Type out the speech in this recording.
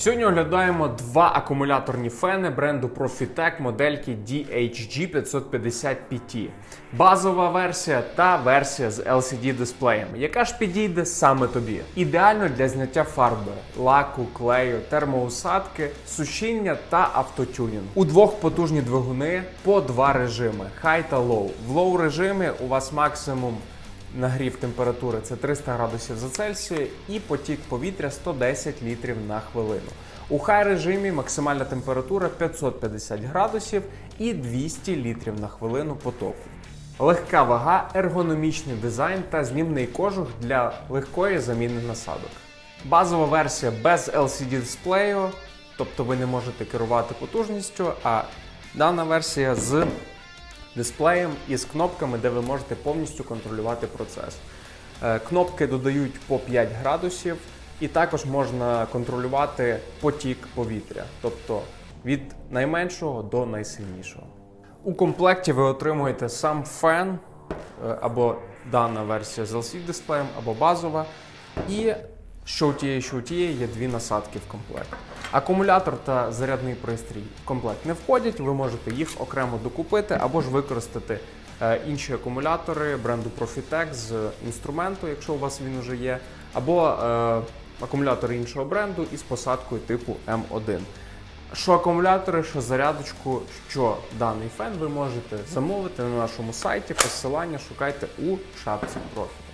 Сьогодні оглядаємо два акумуляторні фени бренду Profitec модельки DHG550PT. Базова версія та версія з LCD дисплеєм, яка ж підійде саме тобі. Ідеально для зняття фарби, лаку, клею, термоусадки, сушіння та автотюнінг. У двох потужні двигуни по два режими high та low. В low режимі у вас максимум Нагрів температури це 300 градусів за Цельсію і потік повітря 110 літрів на хвилину. У хай режимі максимальна температура 550 градусів і 200 літрів на хвилину потоку. Легка вага, ергономічний дизайн та знімний кожух для легкої заміни насадок. Базова версія без LCD дисплею, тобто ви не можете керувати потужністю, а дана версія з дисплеєм і з кнопками, де ви можете повністю контролювати процес. Е, Кнопки додають по 5 градусів, і також можна контролювати потік повітря, тобто від найменшого до найсильнішого. У комплекті ви отримуєте сам фен е, або дана версія з LCD дисплеєм, або базова. І що у тієї, що у тієї є дві насадки в комплект. Акумулятор та зарядний пристрій в комплект не входять, ви можете їх окремо докупити або ж використати е, інші акумулятори бренду Profitec з інструменту, якщо у вас він вже є, або е, акумулятори іншого бренду із посадкою типу М1. Що акумулятори, що зарядочку, що даний фен ви можете замовити на нашому сайті. Посилання шукайте у шапці профі.